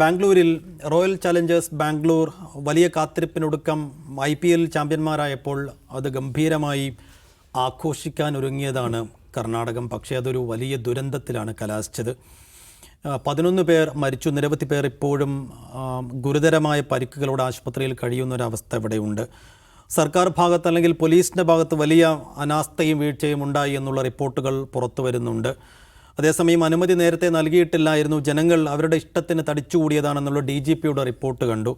ബാംഗ്ലൂരിൽ royal Challengers Bangalore വലിയ കാത്തിരിപ്പിനൊടുക്കം ഐ പി എൽ ചാമ്പ്യന്മാരായപ്പോൾ അത് ഗംഭീരമായി ആഘോഷിക്കാൻ ഒരുങ്ങിയതാണ് കർണാടകം. പക്ഷേ അതൊരു വലിയ ദുരന്തത്തിലാണ് കലാശിച്ചത്. പതിനൊന്ന് പേർ മരിച്ചു. നിരവധി പേർ ഇപ്പോഴും ഗുരുതരമായ പരിക്കുകളോട് ആശുപത്രിയിൽ കഴിയുന്നൊരവസ്ഥ ഇവിടെയുണ്ട്. സർക്കാർ ഭാഗത്ത് അല്ലെങ്കിൽ പോലീസിന്റെ ഭാഗത്ത് വലിയ അനാസ്ഥയും വീഴ്ചയും ഉണ്ടായി എന്നുള്ള റിപ്പോർട്ടുകൾ പുറത്തു വരുന്നുണ്ട്. അതേസമയം അനുമതി നേരത്തെ നൽകിയിട്ടില്ലായിരുന്നു. ജനങ്ങൾ അവരുടെ ഇഷ്ടത്തിന് തടിച്ചുകൂടിയതാണെന്നുള്ള ഡി ജി പിയുടെ റിപ്പോർട്ട് കണ്ടു.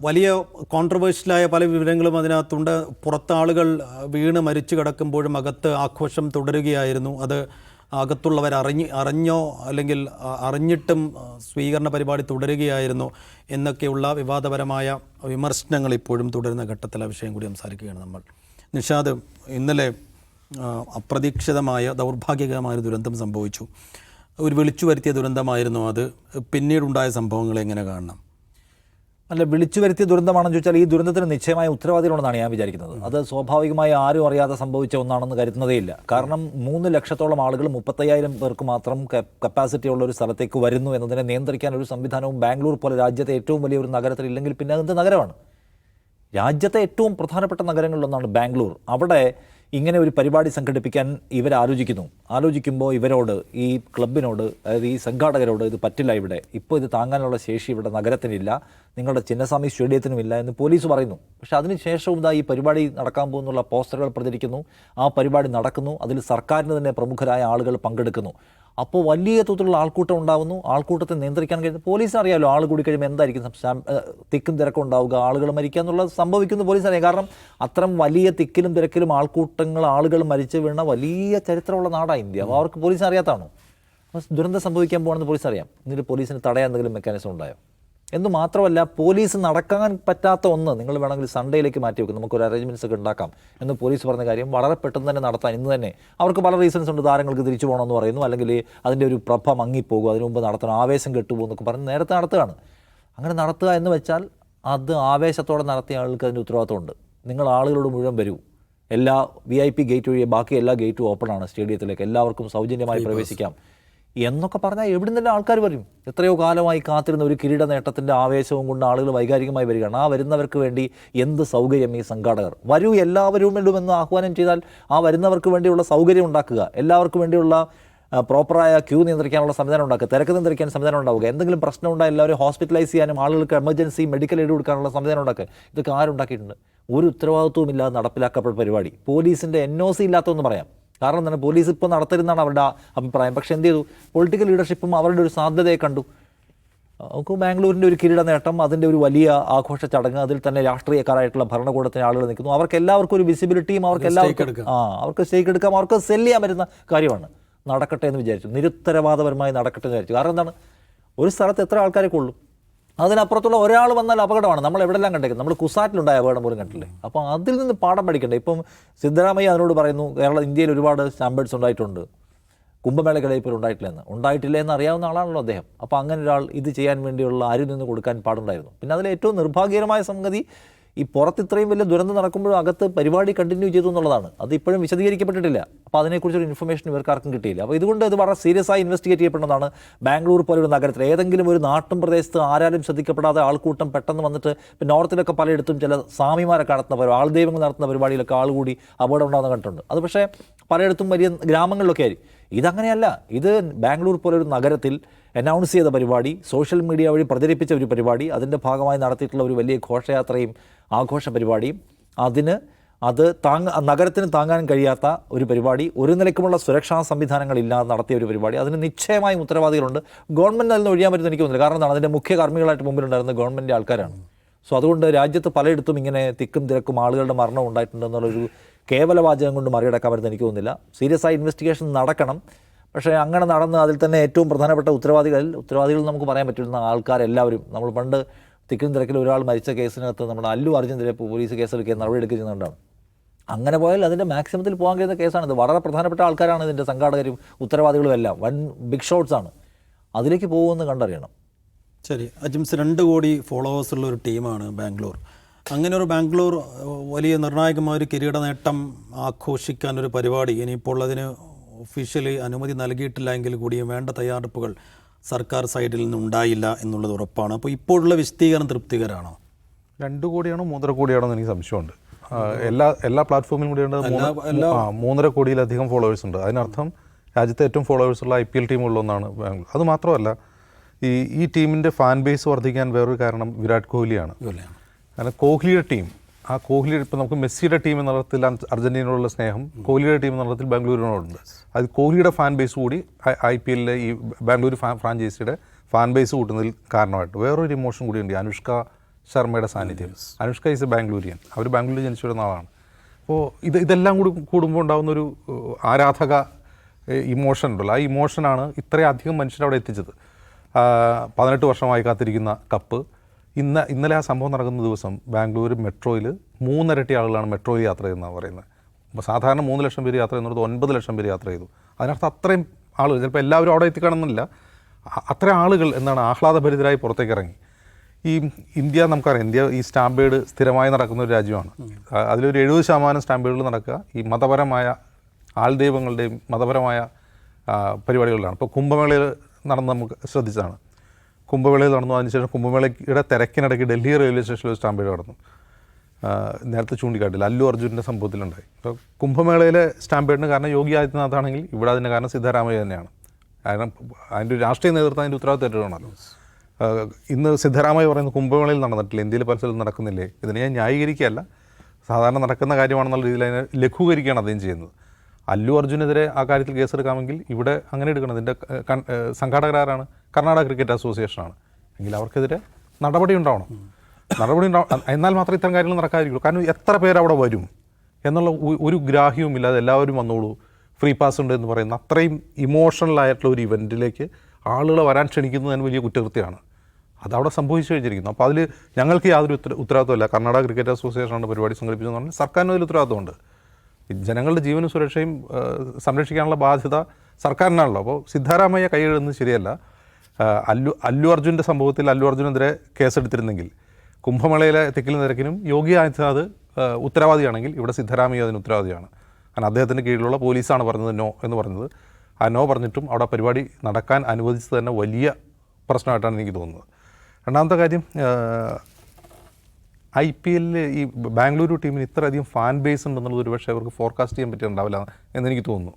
വലിയ കോൺട്രവേഴ്ഷ്യലായ പല വിവരങ്ങളും അതിനകത്തുണ്ട്. പുറത്താളുകൾ വീണ് മരിച്ചു കിടക്കുമ്പോഴും അകത്ത് ആഘോഷം തുടരുകയായിരുന്നു. അത് അകത്തുള്ളവർ അറിഞ്ഞ് അറിഞ്ഞോ അല്ലെങ്കിൽ അറിഞ്ഞിട്ടും സ്വീകരണ പരിപാടി തുടരുകയായിരുന്നു എന്നൊക്കെയുള്ള വിവാദപരമായ വിമർശനങ്ങൾ ഇപ്പോഴും തുടരുന്ന ഘട്ടത്തിൽ ആ വിഷയം കൂടി സംസാരിക്കുകയാണ് നമ്മൾ. നിഷാദ് ഇന്നലെ അപ്രതീക്ഷിതമായ ദൗർഭാഗ്യകരമായ ദുരന്തം സംഭവിച്ചു. ഒരു വിളിച്ചു വരുത്തിയ ദുരന്തമായിരുന്നു അത്. പിന്നീടുണ്ടായ സംഭവങ്ങളെ എങ്ങനെ കാണണം? അല്ല വിളിച്ചു വരുത്തിയ ദുരന്തമാണെന്ന് ചോദിച്ചാൽ ഈ ദുരന്തത്തിന് നിശ്ചയമായ ഉത്തരവാദികളുണ്ടെന്നാണ് ഞാൻ വിചാരിക്കുന്നത്. അത് സ്വാഭാവികമായി ആരും അറിയാതെ സംഭവിച്ച ഒന്നാണെന്ന് കരുതുന്നതേയില്ല. കാരണം മൂന്ന് ലക്ഷത്തോളം ആളുകൾ മുപ്പത്തയ്യായിരം പേർക്ക് മാത്രം കപ്പാസിറ്റി ഉള്ള ഒരു സ്ഥലത്തേക്ക് വരുന്നു എന്നതിനെ നിയന്ത്രിക്കാൻ ഒരു സംവിധാനവും ബാംഗ്ലൂർ പോലെ രാജ്യത്തെ ഏറ്റവും വലിയ ഒരു നഗരത്തിൽ ഇല്ലെങ്കിൽ പിന്നെ അതെന്ത് നഗരമാണ്? രാജ്യത്തെ ഏറ്റവും പ്രധാനപ്പെട്ട നഗരങ്ങളിലൊന്നാണ് ബാംഗ്ലൂർ. അവിടെ ഇങ്ങനെ ഒരു പരിപാടി സംഘടിപ്പിക്കാൻ ഇവർ ആലോചിക്കുന്നു. ആലോചിക്കുമ്പോൾ ഇവരോട് ഈ ക്ലബിനോട് അതായത് ഈ സംഘാടകരോട് ഇത് പറ്റില്ല ഇവിടെ. ഇപ്പോൾ ഇത് താങ്ങാനുള്ള ശേഷി ഇവിടെ നഗരത്തിനില്ല. നിങ്ങളുടെ ചിന്നസ്വാമി സ്റ്റേഡിയത്തിനും ഇല്ല എന്ന് പോലീസ് പറയുന്നു. പക്ഷേ അതിനുശേഷവും ഇതാ ഈ പരിപാടി നടക്കാൻ പോകുന്നുള്ള പോസ്റ്ററുകൾ പ്രചരിക്കുന്നു. ആ പരിപാടി നടക്കുന്നു. അതിൽ സർക്കാരിന് തന്നെ പ്രമുഖരായ ആളുകൾ പങ്കെടുക്കുന്നു. അപ്പോൾ വലിയ തോതിലുള്ള ആൾക്കൂട്ടം ഉണ്ടാകുന്നു ആൾക്കൂട്ടത്തെ നിയന്ത്രിക്കാൻ കഴിയുന്ന പോലീസിന് അറിയാമല്ലോ ആൾ കൂടി കഴിയുമ്പോൾ എന്തായിരിക്കും തിക്കും തിരക്കും ഉണ്ടാവുക? ആളുകൾ മരിക്കുക എന്നുള്ളത് സംഭവിക്കുന്നു പോലീസ് അറിയാം കാരണം അത്തരം വലിയ തിക്കിലും തിരക്കിലും ആൾക്കൂട്ടങ്ങൾ ആളുകൾ മരിച്ചു വീണ വലിയ ചരിത്രമുള്ള നാടാണ് ഇന്ത്യ. അപ്പോൾ അവർക്ക് പോലീസിന് അറിയാത്താണോ ദുരന്തം സംഭവിക്കാൻ പോകണമെന്ന് പോലീസ് അറിയാം എന്നിട്ട് പോലീസിന് തടയാൻ എന്തെങ്കിലും മെക്കാനിസം ഉണ്ടായോ? എന്ന് മാത്രമല്ല പോലീസ് നടക്കാൻ പറ്റാത്ത ഒന്ന് നിങ്ങൾ വേണമെങ്കിൽ സൺഡേയിലേക്ക് മാറ്റി വെക്കും. നമുക്കൊരു അറേഞ്ച്മെന്റ്സ് ഒക്കെ ഉണ്ടാക്കാം എന്ന് പോലീസ് പറഞ്ഞ കാര്യം വളരെ പെട്ടെന്ന് തന്നെ നടത്താൻ ഇന്ന് തന്നെ അവർക്ക് പല റീസൺസ് ഉണ്ട്. താരങ്ങൾക്ക് തിരിച്ചു പോകണമെന്ന് പറയുന്നു. അല്ലെങ്കിൽ അതിന്റെ ഒരു പ്രഭ മങ്ങിപ്പോകും. അതിനു മുമ്പ് നടത്തണം ആവേശം കെട്ടുപോകും എന്നൊക്കെ പറഞ്ഞ് നേരത്തെ നടത്തുകയാണ്. അങ്ങനെ നടത്തുക എന്ന് വെച്ചാൽ അത് ആവേശത്തോടെ നടത്തിയ ആൾക്ക് അതിന്റെ ഉത്തരവാദിത്തമുണ്ട് നിങ്ങൾ ആളുകളോട് മുഴുവൻ വരൂ. എല്ലാ വി ഐ പി ഗേറ്റ് വഴി ബാക്കി എല്ലാ ഗേറ്റും ഓപ്പൺ ആണ്. സ്റ്റേഡിയത്തിലേക്ക് എല്ലാവർക്കും സൗജന്യമായി പ്രവേശിക്കാം. എന്നൊക്കെ പറഞ്ഞാൽ എവിടെ നിന്നെല്ലാം ആൾക്കാർ വരും എത്രയോ കാലമായി കാത്തിരുന്ന ഒരു കിരീട നേട്ടത്തിന്റെ ആവേശവും കൊണ്ട് ആളുകൾ വൈകാരികമായി വരികയാണ്. ആ വരുന്നവർക്ക് വേണ്ടി എന്ത് സൗകര്യം ഈ സംഘാടകർ? വരൂ എല്ലാവരും വേണ്ടുമെന്ന് ആഹ്വാനം ചെയ്താൽ ആ വരുന്നവർക്ക് വേണ്ടിയുള്ള സൗകര്യം ഉണ്ടാക്കുക. എല്ലാവർക്കും വേണ്ടിയുള്ള പ്രോപ്പറായ ക്യൂ നിയന്ത്രിക്കാനുള്ള സംവിധാനം ഉണ്ടാക്കുക. തിരക്ക് നിയന്ത്രിക്കാൻ സംവിധാനം ഉണ്ടാവുക. എന്തെങ്കിലും പ്രശ്നം ഉണ്ടായാൽ എല്ലാവരും ഹോസ്പിറ്റലൈസ് ചെയ്യാനും ആളുകൾക്ക് എമർജൻസി മെഡിക്കൽ എയ്ഡ് കൊടുക്കാനുള്ള സംവിധാനം ഉണ്ടാക്കുക. ഇതൊക്കെ ആരുണ്ടാക്കിയിട്ടുണ്ട്? ഒരു ഉത്തരവാദിത്വവും ഇല്ലാതെ നടപ്പിലാക്കപ്പെട്ട പരിപാടി. പോലീസിന്റെ എൻ ഒ സി ഇല്ലാത്തതെന്ന് പറയാം. കാരണം എന്താണ്? പോലീസ് ഇപ്പോൾ നടത്തരുന്നാണ് അവരുടെ അഭിപ്രായം. പക്ഷെ എന്ത് ചെയ്തു? പൊളിറ്റിക്കൽ ലീഡർഷിപ്പും അവരുടെ ഒരു സാധ്യതയെ കണ്ടു. നമുക്ക് ബാംഗ്ലൂരിന്റെ ഒരു കിരീട നേട്ടം അതിന്റെ ഒരു വലിയ ആഘോഷ ചടങ്ങ് അതിൽ തന്നെ രാഷ്ട്രീയക്കാരായിട്ടുള്ള ഭരണകൂടത്തിന് ആളുകൾ നിൽക്കുന്നു. അവർക്ക് എല്ലാവർക്കും ഒരു വിസിബിലിറ്റിയും അവർക്ക് എല്ലാവർക്കും. ആ അവർക്ക് സ്റ്റേക്ക് എടുക്കാം. അവർക്ക് സെൽ ചെയ്യാൻ പറ്റുന്ന കാര്യമാണ്. നടക്കട്ടെ എന്ന് വിചാരിച്ചു. നിരുത്തരവാദപരമായി നടക്കട്ടെ എന്ന് വിചാരിച്ചു. കാരണം എന്താണ്? ഒരു സ്ഥലത്ത് എത്ര ആൾക്കാരെ കൊള്ളും അതിനപ്പുറത്തുള്ള ഒരാൾ വന്നാൽ അപകടമാണ്. നമ്മൾ എവിടെല്ലാം കണ്ടേക്കുന്നത് നമ്മൾ കുസാറ്റിലുണ്ടായ അപകടം പോലും കണ്ടില്ലേ അപ്പോൾ അതിൽ നിന്ന് പാഠം പഠിക്കണ്ടേ? ഇപ്പം സിദ്ധരാമയ്യ അതിനോട് പറയുന്നു കേരള ഇന്ത്യയിൽ ഒരുപാട് സ്റ്റാമ്പേർഡ്സ് ഉണ്ടായിട്ടുണ്ട്. കുംഭമേളയ്ക്കിടെ ഇപ്പോൾ ഉണ്ടായിട്ടില്ല എന്ന് ഉണ്ടായിട്ടില്ല എന്ന് അറിയാവുന്ന ആളാണല്ലോ അദ്ദേഹം. അപ്പോൾ അങ്ങനെ ഒരാൾ ഇത് ചെയ്യാൻ വേണ്ടിയുള്ള അരിൽ നിന്ന് കൊടുക്കാൻ പാടുണ്ടായിരുന്നു. പിന്നെ അതിൽ ഏറ്റവും നിർഭാഗ്യകരമായ സംഗതി ഈ പുറത്ത് ഇത്രയും വലിയ ദുരന്തം നടക്കുമ്പോഴും അകത്ത് പരിപാടി കണ്ടിന്യൂ ചെയ്തു എന്നുള്ളതാണ്. അത് ഇപ്പോഴും വിശദീകരിക്കപ്പെട്ടിട്ടില്ല. അപ്പോൾ അതിനെക്കുറിച്ചൊരു ഇൻഫർമേഷൻ ഇവർക്കാർക്കും കിട്ടിയില്ല. അപ്പോൾ ഇതുകൊണ്ട് ഇത് വളരെ സീരിയസ് ആയി ഇൻവെസ്റ്റിഗേറ്റ് ചെയ്യപ്പെടുന്നതാണ് ബാംഗ്ലൂർ പോലൊരു നഗരത്തിൽ. ഏതെങ്കിലും ഒരു നാട്ടും പ്രദേശത്ത് ആരാലും ശ്രദ്ധിക്കപ്പെടാതെ ആൾക്കൂട്ടം പെട്ടെന്ന് വന്നിട്ട് ഇപ്പോൾ നോർത്തിലൊക്കെ പലയിടത്തും ചില സ്വാമിമാരെ നടത്തുന്ന പരിപാടി ആൾദൈവങ്ങൾ നടത്തുന്ന പരിപാടിയിലൊക്കെ ആൾ കൂടി അപകടം ഉണ്ടാകുന്ന കണ്ടിട്ടുണ്ട്. അത് പക്ഷേ പലയിടത്തും വലിയ ഗ്രാമങ്ങളിലൊക്കെ ആയി. ഇതങ്ങനെയല്ല. ഇത് ബാംഗ്ലൂർ പോലൊരു നഗരത്തിൽ അനൗൺസ് ചെയ്ത പരിപാടി സോഷ്യൽ മീഡിയ വഴി പ്രചരിപ്പിച്ച ഒരു പരിപാടി അതിന്റെ ഭാഗമായി നടത്തിയിട്ടുള്ള ഒരു വലിയ ഘോഷയാത്രയും ആഘോഷ പരിപാടിയും അതിന് അത് താങ്ങ നഗരത്തിന് താങ്ങാൻ കഴിയാത്ത ഒരു പരിപാടി ഒരു നിലയ്ക്കുമുള്ള സുരക്ഷാ സംവിധാനങ്ങളില്ലാതെ നടത്തിയ ഒരു പരിപാടി. അതിന് നിശ്ചയമായും ഉത്തരവാദികളുണ്ട്. ഗവൺമെന്റ് അതിൽ നിന്ന് ഒഴിയാൻ പറ്റുന്ന എനിക്ക് തോന്നുന്നില്ല. കാരണം എന്താണ്? അതിന്റെ മുഖ്യ കർമ്മികളായിട്ട് മുമ്പിലുണ്ടായിരുന്ന ഗവൺമെന്റ് ആൾക്കാരാണ്. സോ അതുകൊണ്ട് രാജ്യത്ത് പലയിടത്തും ഇങ്ങനെ തിക്കും തിരക്കും ആളുകളുടെ മരണം ഉണ്ടായിട്ടുണ്ടെന്നുള്ളൊരു കേവല വാചകം കൊണ്ട് മറികടക്കാൻ പറ്റുന്ന എനിക്ക് തോന്നുന്നില്ല. സീരിയസ് ആയി ഇൻവെസ്റ്റിഗേഷൻ നടക്കണം. പക്ഷേ അങ്ങനെ നടന്ന് അതിൽ തന്നെ ഏറ്റവും പ്രധാനപ്പെട്ട ഉത്തരവാദികളിൽ ഉത്തരവാദികൾ നമുക്ക് പറയാൻ പറ്റുന്ന ആൾക്കാരെല്ലാവരും നമ്മൾ പണ്ട് തിക്കും തിരക്കിൽ ഒരാൾ മരിച്ച കേസിനകത്ത് നമ്മുടെ അല്ലു അർജുനെതിരെ പോലീസ് കേസെടുക്കുകയും നടപടിയെടുക്കുക ചെയ്യുന്നുണ്ടാണ് അങ്ങനെ പോയാൽ അതിന്റെ മാക്സിമത്തിൽ പോകാൻ കഴിയുന്ന കേസാണിത്. വളരെ പ്രധാനപ്പെട്ട ആൾക്കാരാണ് ഇതിന്റെ സംഘാടകരും ഉത്തരവാദികളും എല്ലാം. വൺ ബിഗ് ഷോട്ട്സ് ആണ്. അതിലേക്ക് പോകുമെന്ന് കണ്ടറിയണം. ശരി. അജിംസ് രണ്ട് കോടി ഫോളോവേഴ്സ് ഉള്ള ഒരു ടീമാണ് ബാംഗ്ലൂർ. അങ്ങനെ ഒരു ബാംഗ്ലൂർ വലിയ നിർണായകമായ ഒരു കിരീട നേട്ടം ആഘോഷിക്കാൻ ഒരു പരിപാടി ഇനിയിപ്പോൾ അതിന് ഒഫീഷ്യലി അനുമതി നൽകിയിട്ടില്ല എങ്കിൽ കൂടിയും വേണ്ട തയ്യാറെടുപ്പുകൾ സർക്കാർ സൈഡിൽ നിന്നുണ്ടായില്ല എന്നുള്ളത് ഉറപ്പാണ്. അപ്പോൾ ഇപ്പോഴുള്ള വിശദീകരണം തൃപ്തികരമാണോ രണ്ട് കോടിയാണോ മൂന്നര കോടിയാണോ എന്ന് എനിക്ക് സംശയമുണ്ട്. എല്ലാ എല്ലാ പ്ലാറ്റ്ഫോമിലും കൂടി മൂന്നര കോടിയിലധികം ഫോളോവേഴ്സ് ഉണ്ട്. അതിനർത്ഥം രാജ്യത്തെ ഏറ്റവും ഫോളോവേഴ്സ് ഉള്ള ഐ പി എൽ ടീമുള്ളൊന്നാണ് ബാംഗ്ലൂർ. അത് മാത്രമല്ല ഈ ഈ ടീമിന്റെ ഫാൻ ബേസ് വർദ്ധിക്കാൻ വേറൊരു കാരണം വിരാട് കോഹ്ലിയാണ്. കാരണം കോഹ്ലിയുടെ ടീം ആ കോഹ്ലി ഇപ്പം നമുക്ക് മെസ്സിയുടെ ടീം എന്ന തരത്തിൽ അർജന്റീനയോടുള്ള സ്നേഹം കോഹ്ലിയുടെ ടീം എന്ന തരത്തിൽ ബാംഗ്ലൂരിനോടുണ്ട്. അത് കോഹ്ലിയുടെ ഫാൻ ബേസ് കൂടി ഐ പി എല്ലിലെ ഈ ബാംഗ്ലൂർ ഫ്രാഞ്ചൈസിയുടെ ഫാൻ ബേസ് കൂട്ടുന്നതിൽ കാരണമായിട്ട്. വേറൊരു ഇമോഷൻ കൂടി ഉണ്ട് അനുഷ്ക ശർമ്മയുടെ സാന്നിധ്യം. അനുഷ്ക ഈസ് എ ബാംഗ്ലൂരിയൻ അവർ ബാംഗ്ലൂരിൽ ജനിച്ചിരുന്ന ആളാണ് അപ്പോൾ ഇത് ഇതെല്ലാം കൂടി കൂടുമ്പോൾ ഉണ്ടാകുന്ന ഒരു ആരാധക ഇമോഷൻ ഉണ്ടല്ലോ. ആ ഇമോഷനാണ് ഇത്രയധികം മനുഷ്യരവിടെ എത്തിച്ചത്. പതിനെട്ട് വർഷമായി കാത്തിരിക്കുന്ന കപ്പ് ഇന്ന് ഇന്നലെ ആ സംഭവം നടക്കുന്ന ദിവസം ബാംഗ്ലൂർ മെട്രോയിൽ മൂന്നരട്ടി ആളുകളാണ് മെട്രോയിൽ യാത്ര ചെയ്യുന്നതെന്ന് പറയുന്നത്. അപ്പോൾ സാധാരണ മൂന്ന് ലക്ഷം പേര് യാത്ര ചെയ്യുന്നത് ഒൻപത് ലക്ഷം പേര് യാത്ര ചെയ്തു. അതിനർത്ഥം അത്രയും ആളുകൾ ചിലപ്പോൾ എല്ലാവരും അവിടെ എത്തിക്കണമെന്നില്ല. അത്ര ആളുകൾ എന്താണ് ആഹ്ലാദഭരിതരായി പുറത്തേക്ക് ഇറങ്ങി. ഈ ഇന്ത്യ നമുക്കറിയാം ഇന്ത്യ ഈ സ്റ്റാമ്പേഡ് സ്ഥിരമായി നടക്കുന്ന ഒരു രാജ്യമാണ്. അതിലൊരു എഴുപത് ശതമാനം സ്റ്റാമ്പേഡുകൾ നടക്കുക. ഈ മതപരമായ ആൾദൈവങ്ങളുടെയും മതപരമായ പരിപാടികളിലാണ്. ഇപ്പോൾ കുംഭമേളയിൽ നടന്ന് നമുക്ക് ശ്രദ്ധിച്ചതാണ്. കുംഭമേളയിൽ നടന്നു. അതിനുശേഷം കുംഭമേളയുടെ തിരക്കിനിടയ്ക്ക് ഡൽഹി റെയിൽവേ സ്റ്റേഷനിൽ ഒരു സ്റ്റാമ്പേഡ് നടന്നു. നേരത്തെ ചൂണ്ടിക്കാട്ടില്ല. അല്ലു അർജുന്റെ സംഭവത്തിലുണ്ടായി. അപ്പോൾ കുംഭമേളയിലെ സ്റ്റാമ്പേഡിന് കാരണം യോഗി ആദിത്യനാഥ് ആണെങ്കിൽ ഇവിടെ അതിന്റെ കാരണം സിദ്ധരാമയ്യ തന്നെയാണ്. കാരണം അതിന്റെ ഒരു രാഷ്ട്രീയ നേതൃത്വം അതിന്റെ ഉത്തരവാദിത്തം ഇന്ന് സിദ്ധരാമയ്യ പറയുന്നത് കുംഭമേളയിൽ നടന്നിട്ടില്ല. ഇന്ത്യയിൽ പല സ്ഥലത്തും നടക്കുന്നില്ലേ? ഇതിനെ ഞാൻ ന്യായീകരിക്കുകയല്ല. സാധാരണ നടക്കുന്ന കാര്യമാണെന്നുള്ള രീതിയിൽ അതിനെ ലഘൂകരിക്കുകയാണ് അദ്ദേഹം ചെയ്യുന്നത്. അല്ലു അർജുനെതിരെ ആ കാര്യത്തിൽ കേസെടുക്കാമെങ്കിൽ ഇവിടെ അങ്ങനെ എടുക്കണം. ഇതിന്റെ സംഘാടകരാരാണ്? കർണാടക ക്രിക്കറ്റ് അസോസിയേഷനാണ് എങ്കിൽ അവർക്കെതിരെ നടപടി ഉണ്ടാവണം. നടപടി ഉണ്ടാവണം എന്നാൽ മാത്രമേ ഇത്തരം കാര്യങ്ങൾ നടക്കാതിരിക്കുള്ളൂ കാരണം എത്ര പേര് അവിടെ വരും എന്നുള്ള ഒരു ഗ്രാഹ്യവും ഇല്ലാതെ എല്ലാവരും വന്നോളൂ. ഫ്രീ പാസ് ഉണ്ട് എന്ന് പറയുന്ന അത്രയും ഇമോഷണൽ ആയിട്ടുള്ള ഒരു ഇവന്റിലേക്ക് ആളുകളെ വരാൻ ക്ഷണിക്കുന്നത് തന്നെ വലിയ കുറ്റകൃത്യമാണ്. അതവിടെ സംഭവിച്ചു കഴിഞ്ഞിരിക്കുന്നു. അപ്പോൾ അതിൽ ഞങ്ങൾക്ക് യാതൊരു ഉത്തര ഉത്തരവാദിത്തമില്ല കർണാടക ക്രിക്കറ്റ് അസോസിയേഷനാണ് പരിപാടി സംഘടിപ്പിച്ചതെന്ന് പറഞ്ഞാൽ സർക്കാരിന് അതിൽ ഉത്തരവാദിത്തമുണ്ട് ജനങ്ങളുടെ ജീവനും സുരക്ഷയും സംരക്ഷിക്കാനുള്ള ബാധ്യത സർക്കാരിനാണല്ലോ. അപ്പോൾ സിദ്ധാരാമയ്യ കൈയെഴുതുന്നത് ശരിയല്ല. അല്ലു അല്ലു അർജുന്റെ സംഭവത്തിൽ അല്ലു അർജുനെതിരെ കേസെടുത്തിരുന്നെങ്കിൽ കുംഭമേളയിലെ തെക്കിൽ നിരക്കിനും യോഗി ആദിത്യനാഥ് ഉത്തരവാദിയാണെങ്കിൽ ഇവിടെ സിദ്ധരാമയ്യ അതിന് ഉത്തരവാദിയാണ്. കാരണം അദ്ദേഹത്തിന്റെ കീഴിലുള്ള പോലീസാണ് പറഞ്ഞത് നോ എന്ന് പറഞ്ഞത്. ആ നോ പറഞ്ഞിട്ടും അവിടെ പരിപാടി നടക്കാൻ അനുവദിച്ചത് തന്നെ വലിയ പ്രശ്നമായിട്ടാണ് എനിക്ക് തോന്നുന്നത്. രണ്ടാമത്തെ കാര്യം ഐ പി എല്ലിൽ ഈ ബാംഗ്ലൂരു ടീമിന് ഇത്രയധികം ഫാൻ ബേസ് ഉണ്ടെന്നുള്ളത് ഒരു പക്ഷേ അവർക്ക് ഫോർകാസ്റ്റ് ചെയ്യാൻ പറ്റിയിട്ടുണ്ടാവില്ല എന്നെനിക്ക് തോന്നുന്നു.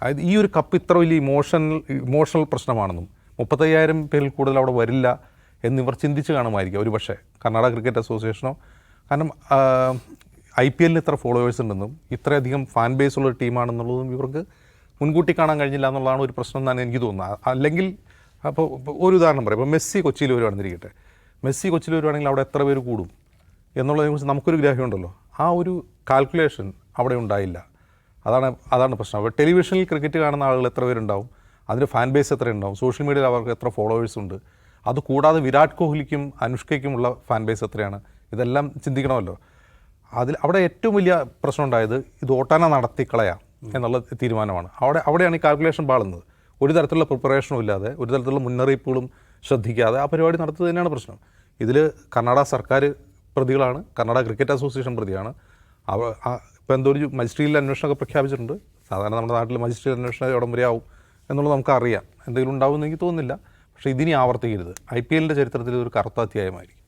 അതായത് ഈ ഒരു കപ്പ് ഇത്ര വലിയ ഇമോഷണൽ ഇമോഷണൽ പ്രശ്നമാണെന്നും മുപ്പത്തയ്യായിരം പേരിൽ കൂടുതൽ അവിടെ വരില്ല എന്നിവർ ചിന്തിച്ച് കാണുമായിരിക്കും. ഒരു പക്ഷേ കർണാടക ക്രിക്കറ്റ് അസോസിയേഷനോ കാരണം ഐ പി എല്ലിന് ഇത്ര ഫോളോവേഴ്സ് ഉണ്ടെന്നും ഇത്രയധികം ഫാൻ ബേസ് ഉള്ള ടീമാണെന്നുള്ളതും ഇവർക്ക് മുൻകൂട്ടി കാണാൻ കഴിഞ്ഞില്ല എന്നുള്ളതാണ് ഒരു പ്രശ്നം എന്നാണ് എനിക്ക് തോന്നുന്നത്. അല്ലെങ്കിൽ അപ്പോൾ ഒരു ഉദാഹരണം പറയാം. ഇപ്പോൾ മെസ്സി കൊച്ചിയിൽ വരുവാണെന്നിരിക്കട്ടെ മെസ്സി കൊച്ചിയിൽ വരുവാണെങ്കിൽ അവിടെ എത്ര പേര് കൂടും എന്നുള്ളതിനെക്കുറിച്ച് നമുക്കൊരു ഗ്രാഹ്യമുണ്ടല്ലോ ആ ഒരു കാൽക്കുലേഷൻ അവിടെ ഉണ്ടായില്ല. അതാണ് അതാണ് പ്രശ്നം. അപ്പോൾ ടെലിവിഷനിൽ ക്രിക്കറ്റ് കാണുന്ന ആളുകൾ എത്ര പേരുണ്ടാവും? അതിന്റെ ഫാൻ ബേസ് എത്ര ഉണ്ടാവും സോഷ്യൽ മീഡിയയിൽ അവർക്ക് എത്ര ഫോളോവേഴ്സ് ഉണ്ട്? അത് കൂടാതെ വിരാട് കോഹ്ലിക്കും അനുഷ്കയ്ക്കുമുള്ള ഫാൻ ബേസ് എത്രയാണ്? ഇതെല്ലാം ചിന്തിക്കണമല്ലോ. അതിൽ അവിടെ ഏറ്റവും വലിയ പ്രശ്നം ഉണ്ടായത് ഇത് ഓട്ടാന നടത്തിക്കളയാം എന്നുള്ള തീരുമാനമാണ്. അവിടെ അവിടെയാണ് ഈ കാൽക്കുലേഷൻ പാളുന്നത്. ഒരു തരത്തിലുള്ള പ്രിപ്പറേഷനും ഇല്ലാതെ ഒരു തരത്തിലുള്ള മുന്നറിയിപ്പുകളും ശ്രദ്ധിക്കാതെ ആ പരിപാടി നടത്തുന്നത് തന്നെയാണ് പ്രശ്നം. ഇതിൽ കർണാടക സർക്കാർ പ്രതികളാണ് കർണാടക ക്രിക്കറ്റ് അസോസിയേഷൻ പ്രതിയാണ്. അവ ഇപ്പോൾ എന്തോ ഒരു മജിസ്ട്രിയിൽ അന്വേഷണമൊക്കെ പ്രഖ്യാപിച്ചിട്ടുണ്ട്. സാധാരണ നമ്മുടെ നാട്ടിൽ മജിസ്ട്രിയൽ അന്വേഷണം വരെ ആവും എന്നുള്ളത് നമുക്കറിയാം. എന്തെങ്കിലും ഉണ്ടാവുമെന്ന് എനിക്ക് തോന്നുന്നില്ല. പക്ഷേ ഇതിനി ആവർത്തിക്കരുത്. ഐ പി എല്ലിന്റെ ചരിത്രത്തിൽ ഇതൊരു കറുത്ത അധ്യായമായിരിക്കും.